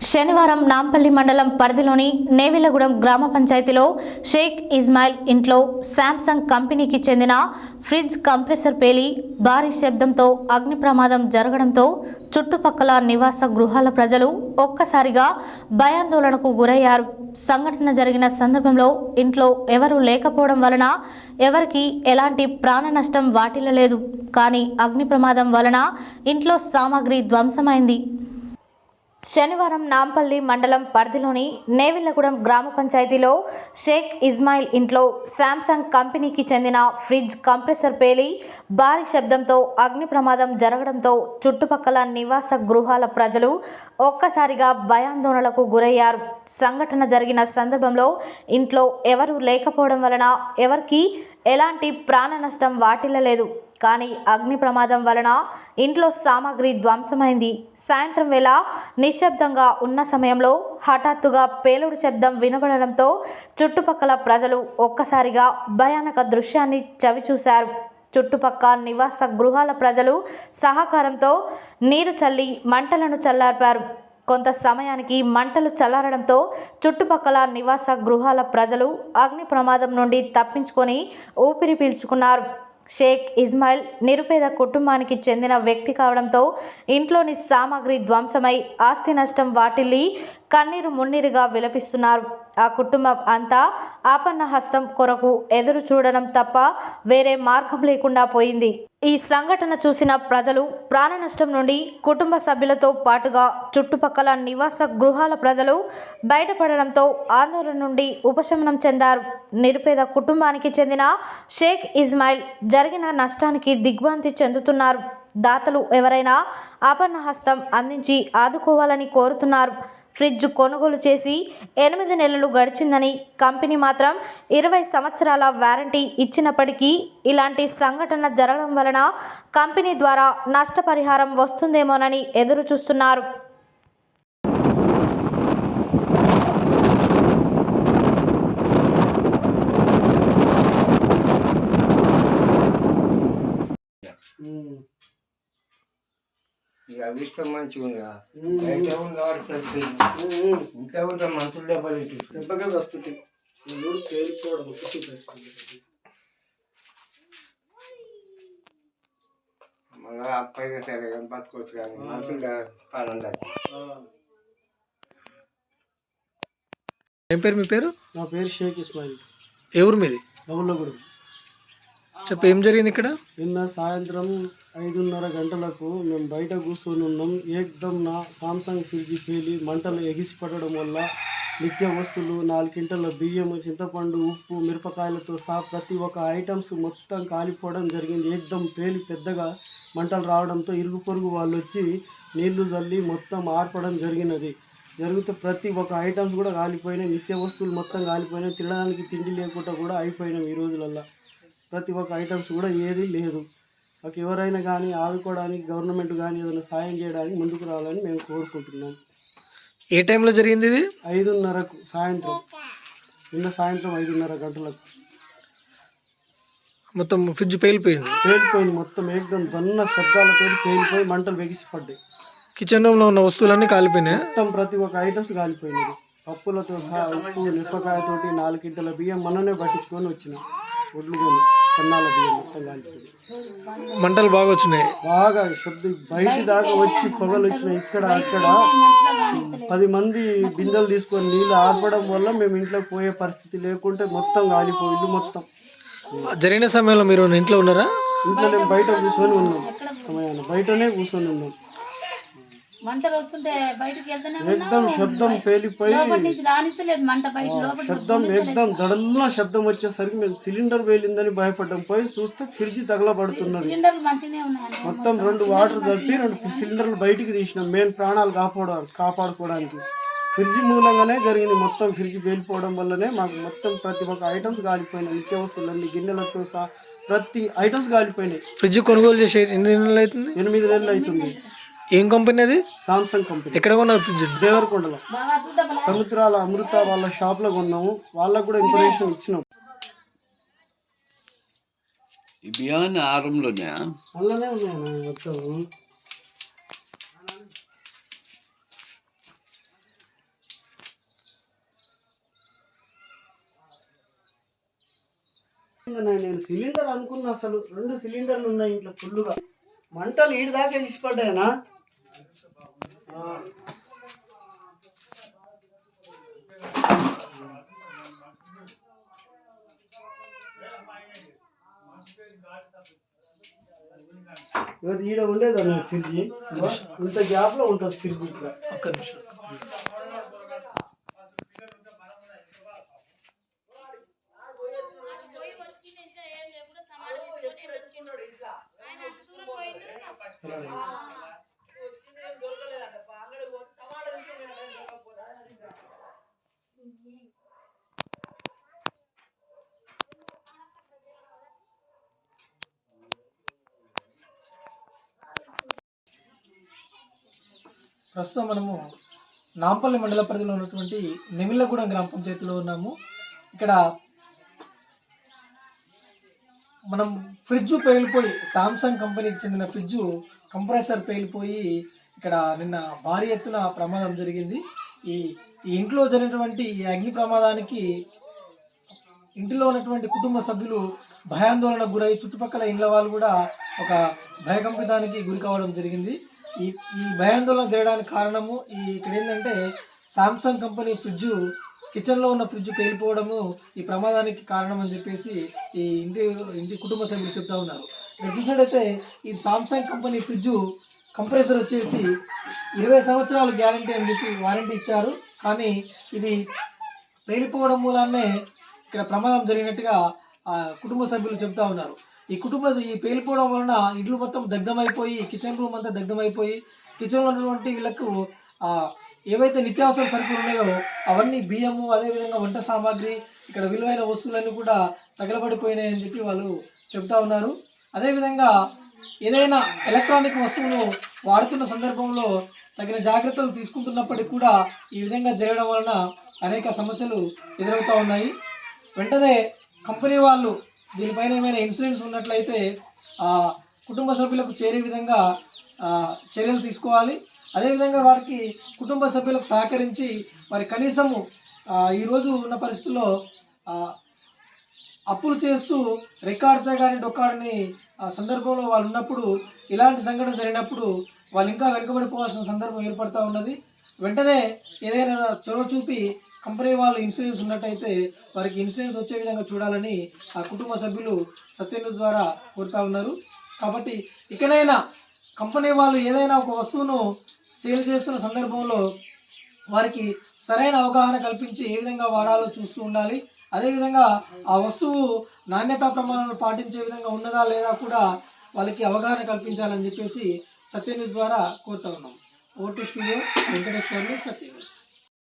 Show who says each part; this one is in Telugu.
Speaker 1: శనివారం నాంపల్లి మండలం పరిధిలోని నేవిలగూడెం గ్రామ పంచాయతీలో షేక్ ఇస్మాయిల్ ఇంట్లో శాంసంగ్ కంపెనీకి చెందిన ఫ్రిడ్జ్ కంప్రెసర్ పేలి భారీ శబ్దంతో అగ్ని ప్రమాదం జరగడంతో చుట్టుపక్కల నివాస గృహాల ప్రజలు ఒక్కసారిగా భయాందోళనకు గురయ్యారు. సంఘటన జరిగిన సందర్భంలో ఇంట్లో ఎవరూ లేకపోవడం వలన ఎవరికి ఎలాంటి ప్రాణ నష్టం వాటిల్లలేదు. కానీ అగ్ని ప్రమాదం వలన ఇంట్లో సామాగ్రి ధ్వంసమైంది. శనివారం నాంపల్లి మండలం పరిధిలోని నేవిల్లగూడెం గ్రామ పంచాయతీలో షేక్ ఇస్మాయిల్ ఇంట్లో శాంసంగ్ కంపెనీకి చెందిన ఫ్రిడ్జ్ కంప్రెసర్ పేలి భారీ శబ్దంతో అగ్ని ప్రమాదం జరగడంతో చుట్టుపక్కల నివాస గృహాల ప్రజలు ఒక్కసారిగా భయాందోళనలకు గురయ్యారు. సంఘటన జరిగిన సందర్భంలో ఇంట్లో ఎవరూ లేకపోవడం వలన ఎవరికీ ఎలాంటి ప్రాణ నష్టం వాటిల్లలేదు. కానీ అగ్ని ప్రమాదం వలన ఇంట్లో సామాగ్రి ధ్వంసమైంది. సాయంత్రం వేళ నిశ్శబ్దంగా ఉన్న సమయంలో హఠాత్తుగా పేలుడు శబ్దం వినబడడంతో చుట్టుపక్కల ప్రజలు ఒక్కసారిగా భయానక దృశ్యాన్ని చవిచూశారు. చుట్టుపక్క నివాస గృహాల ప్రజలు సహకారంతో నీరు చల్లి మంటలను చల్లార్పారు. కొంత సమయానికి మంటలు చల్లారడంతో చుట్టుపక్కల నివాస గృహాల ప్రజలు అగ్ని ప్రమాదం నుండి తప్పించుకొని ఊపిరి పీల్చుకున్నారు. షేక్ ఇస్మాయిల్ నిరుపేద కుటుంబానికి చెందిన వ్యక్తి కావడంతో ఇంట్లోని సామాగ్రి ధ్వంసమై ఆస్తి నష్టం వాటిల్లి కన్నీరు మున్నీరుగా విలపిస్తున్నారు. ఆ కుటుంబం అంతా ఆపన్న హస్తం కొరకు ఎదురు చూడడం తప్ప వేరే మార్గం లేకుండా పోయింది. ఈ సంఘటన చూసిన ప్రజలు ప్రాణ నష్టం నుండి కుటుంబ సభ్యులతో పాటుగా చుట్టుపక్కల నివాస గృహాల ప్రజలు బయటపడడంతో ఆందోళన నుండి ఉపశమనం చెందారు. నిరుపేద కుటుంబానికి చెందిన షేక్ ఇస్మాయిల్ జరిగిన నష్టానికి దిగ్భ్రాంతి చెందుతున్నారు. దాతలు ఎవరైనా ఆపన్న హస్తం అందించి ఆదుకోవాలని కోరుతున్నారు. ఫ్రిడ్జ్ కొనుగోలు చేసి ఎనిమిది నెలలు గడిచిందని కంపెనీ మాత్రం ఇరవై సంవత్సరాల వారంటీ ఇచ్చినప్పటికీ ఇలాంటి సంఘటన జరగడం వలన కంపెనీ ద్వారా నష్టపరిహారం వస్తుందేమోనని ఎదురు చూస్తున్నారు
Speaker 2: అభిష్టం మంచిగా బయట ఉన్న వాడికి ఇంట్లో ఉంటే మనుషులు దెబ్బలు
Speaker 3: దెబ్బగా వస్తుంది. తేలిపోవడం
Speaker 2: మళ్ళీ అప్పైనా సరే కానీ బతకొచ్చు కానీ మనుషులు పని ఉండాలి
Speaker 4: ఏం పేరు మీ పేరు?
Speaker 3: నా పేరు షేక్ ఇస్మాయిల్.
Speaker 4: ఊరు మీది?
Speaker 3: నవ్వులగూడెం.
Speaker 4: చెప్పు ఏం జరిగింది ఇక్కడ?
Speaker 3: నిన్న సాయంత్రం ఐదున్నర గంటలకు మేము బయట కూర్చొని ఉన్నాం. ఏకదమ్ నా సామ్సంగ్ ఫ్రిడ్జ్ పేలి మంటలు ఎగిసి పడడం వల్ల నిత్య వస్తువులు నాలుగు కింటల బియ్యం చింతపండు ఉప్పు మిరపకాయలతో సహా ప్రతి ఒక్క ఐటమ్స్ మొత్తం కాలిపోవడం జరిగింది. ఏకదం పేలి పెద్దగా మంటలు రావడంతో ఇరుగు పొరుగు వాళ్ళు వచ్చి నీళ్ళు చల్లి మొత్తం ఆర్పడం జరిగినది. జరిగితే ప్రతి ఒక్క ఐటమ్స్ కూడా కాలిపోయినాయి. నిత్య వస్తువులు మొత్తం కాలిపోయినాయి. తినడానికి తిండి లేకుండా కూడా అయిపోయినాం ఈ రోజులల్లో. ప్రతి ఒక్క ఐటమ్స్ కూడా ఏది లేదు. మాకు ఎవరైనా కానీ ఆదుకోవడానికి గవర్నమెంట్ కానీ ఏదైనా సాయం చేయడానికి ముందుకు రావాలని మేము కోరుకుంటున్నాం.
Speaker 4: ఏ టైంలో జరిగింది ఇది?
Speaker 3: ఐదున్నరకు సాయంత్రం. నిన్న సాయంత్రం ఐదున్నర గంటలకు.
Speaker 4: మొత్తం ఫ్రిడ్జ్ పేలిపోయింది.
Speaker 3: పేలిపోయింది మొత్తం ఏకదం దన్న శబ్దాలతో పేలిపోయి మంటలు వెగిసి పడ్డాయి.
Speaker 4: కిచెన్ రూమ్లో ఉన్న వస్తువులన్నీ కాలిపోయినాయి?
Speaker 3: మొత్తం ప్రతి ఒక్క ఐటమ్స్ కాలిపోయినది పప్పులతో సహా ఉప్పు మిరపకాయతోటి నాలుగు కింటల బియ్యం మననే పట్టించుకొని వచ్చిన. ఒడ్లు కొని సన్నాల బియ్యం మొత్తం కాలిపోయింది
Speaker 4: మంటలు బాగా వచ్చినాయి.
Speaker 3: బాగా శబ్దం బయటి దాకా వచ్చి పొగలు వచ్చిన ఇక్కడ అక్కడ పది మంది బిందెలు తీసుకొని నీళ్ళు ఆర్పడం వల్ల మేము ఇంట్లోకి పోయే పరిస్థితి లేకుంటే మొత్తం కాలిపోయి ఇల్లు మొత్తం.
Speaker 4: జరిగిన సమయంలో మీరు ఇంట్లో ఉన్నారా?
Speaker 3: ఇంట్లో మేము బయట కూర్చొని ఉన్నాం సమయాన్ని బయటనే కూర్చొని ఉన్నాం
Speaker 5: మంటలు వస్తుంటే బయటకు వెళ్తేనే
Speaker 3: ఏకదం శబ్దం పేలిపోయి
Speaker 5: లోపటి నుంచి రానిస్తలేదు మంట బయట లోపల
Speaker 3: శబ్దం ఏకదం దడల్లా శబ్దం వచ్చేసరికి మేము సిలిండర్ పేలిందని భయపడ్డాం. పోయి చూస్తే ఫ్రిడ్జ్ తగలబడుతున్నది.
Speaker 5: సిలిండర్లు మంచిగానే ఉన్నాయి
Speaker 3: మొత్తం రెండు వాటర్ తప్పి రెండు సిలిండర్లు బయటికి తీసినాం. మెయిన్ ప్రాణాలు కాపాడ కాపాడుకోవడానికి. ఫ్రిడ్జ్ మూలంగానే జరిగింది మొత్తం ఫ్రిడ్జ్ పేలిపోవడం వల్లనే మాకు మొత్తం ప్రతి ఒక్క ఐటమ్స్ కాలిపోయినాయి. నిత్య వస్తువులన్నీ గిన్నెలతో సహా ప్రతి ఐటమ్స్ కాలిపోయినాయి.
Speaker 4: ఫ్రిడ్జ్ కొనుగోలు చేసి ఎన్ని నెలలు అవుతుంది?
Speaker 3: ఎనిమిది నెలలు అవుతుంది.
Speaker 4: ఏం కంపెనీ అది?
Speaker 3: సామ్సంగ్ కంపెనీ
Speaker 4: ఎక్కడ కొన్నారు ఫ్రిడ్జ్
Speaker 3: దేవరకొండలో. సముద్రాల అమృత వాళ్ళ షాప్లో కొన్నాము. వాళ్ళకు కూడా ఇన్ఫర్మేషన్ ఇచ్చినాం.
Speaker 6: ఈ బియ్యాన్ని
Speaker 3: అలానే ఉన్నాయి మొత్తం. నేను సిలిండర్ అనుకున్నా అసలు. రెండు సిలిండర్లు ఉన్నాయి ఇంట్లో ఫుల్లుగా. మంటలు ఈడి దాకా ఇచ్చిపడ్డాయనా ఆ. ఇగో ఈడ ఉండేది అన్న ఫ్రిడ్జ్ ఇగో ఇంత గ్యాప్లో ఉంటుంది ఫ్రిడ్జ్ ఇట్లా.
Speaker 4: ఒక్క నిమిషం. ప్రస్తుతం మనము నాంపల్లి మండల పరిధిలో ఉన్నటువంటి నిమిల్లగూడెం గ్రామ పంచాయతీలో ఉన్నాము. ఇక్కడ మనం ఫ్రిడ్జ్ పేలిపోయి సామ్సంగ్ కంపెనీకి చెందిన ఫ్రిడ్జ్ కంప్రెసర్ పేలిపోయి ఇక్కడ నిన్న భారీ ఎత్తున ప్రమాదం జరిగింది. ఈ ఈ ఇంట్లో జరిగినటువంటి ఈ అగ్ని ప్రమాదానికి ఇంటిలో ఉన్నటువంటి కుటుంబ సభ్యులు భయాందోళనకు గురై చుట్టుపక్కల ఇండ్ల వాళ్ళు కూడా ఒక భయకంపితానికి గురి కావడం జరిగింది. ఈ ఈ భయాందోళన జరగడానికి కారణము ఈ ఇక్కడ ఏంటంటే సామ్సంగ్ కంపెనీ ఫ్రిడ్జ్ కిచెన్లో ఉన్న ఫ్రిడ్జ్ పేలిపోవడము ఈ ప్రమాదానికి కారణం అని చెప్పేసి ఈ ఇంటి ఇంటి కుటుంబ సభ్యులు చెప్తా ఉన్నారు. ఇక్కడ చూసినట్టయితే ఈ సామ్సంగ్ కంపెనీ ఫ్రిడ్జ్ కంప్రెసర్ వచ్చేసి ఇరవై సంవత్సరాలు గ్యారంటీ అని చెప్పి వారంటీ ఇచ్చారు. కానీ ఇది పేలిపోవడం మూలాన్నే ఇక్కడ ప్రమాదం జరిగినట్టుగా కుటుంబ సభ్యులు చెప్తా ఉన్నారు. ఈ కుటుంబ ఈ పేలిపోవడం వలన ఇల్లు మొత్తం దగ్ధమైపోయి కిచెన్ రూమ్ అంతా దగ్ధమైపోయి కిచెన్లో ఉన్నటువంటి వీళ్ళకు ఏవైతే నిత్యావసర సరుకులు ఉన్నాయో అవన్నీ బియ్యము అదేవిధంగా వంట సామాగ్రి ఇక్కడ విలువైన వస్తువులన్నీ కూడా తగలబడిపోయినాయని చెప్పి వాళ్ళు చెబుతా ఉన్నారు. అదేవిధంగా ఏదైనా ఎలక్ట్రానిక్ వస్తువును వాడుతున్న సందర్భంలో తగిన జాగ్రత్తలు తీసుకుంటున్నప్పటికీ కూడా ఈ విధంగా జరగడం వలన అనేక సమస్యలు ఎదురవుతూ ఉన్నాయి. వెంటనే కంపెనీ వాళ్ళు దీనిపైన ఏమైనా ఇన్సూరెన్స్ ఉన్నట్లయితే ఆ కుటుంబ సభ్యులకు చేరే విధంగా చర్యలు తీసుకోవాలి. అదేవిధంగా వారికి కుటుంబ సభ్యులకు సహకరించి మరి కనీసము ఈరోజు ఉన్న పరిస్థితుల్లో అప్పులు చేస్తూ రికార్డుతో కానీ డొక్కాడని ఆ సందర్భంలో వాళ్ళు ఉన్నప్పుడు ఇలాంటి సంఘటన జరిగినప్పుడు వాళ్ళు ఇంకా వెనుకబడిపోవాల్సిన సందర్భం ఏర్పడుతూ ఉన్నది. వెంటనే ఏదైనా చొరవ చూపి కంపెనీ వాళ్ళు ఇన్సూరెన్స్ ఉన్నట్టయితే వారికి ఇన్సూరెన్స్ వచ్చే విధంగా చూడాలని ఆ కుటుంబ సభ్యులు సత్యను ద్వారా కోరుతా ఉన్నారు. కాబట్టి ఇకనైనా కంపెనీ వాళ్ళు ఏదైనా ఒక వస్తువును సేల్ చేస్తున్న సందర్భంలో వారికి సరైన అవగాహన కల్పించి ఏ విధంగా వాడాలో చూస్తూ ఉండాలి. అదేవిధంగా ఆ వస్తువు నాణ్యతా ప్రమాణాలు పాటించే విధంగా ఉన్నదా లేదా కూడా వాళ్ళకి అవగాహన కల్పించాలని చెప్పేసి సత్యన్యూస్ ద్వారా కోరుతా ఉన్నాం. ఓటు స్టూడియో వెంకటేశ్వర్లు సత్యన్యూస్.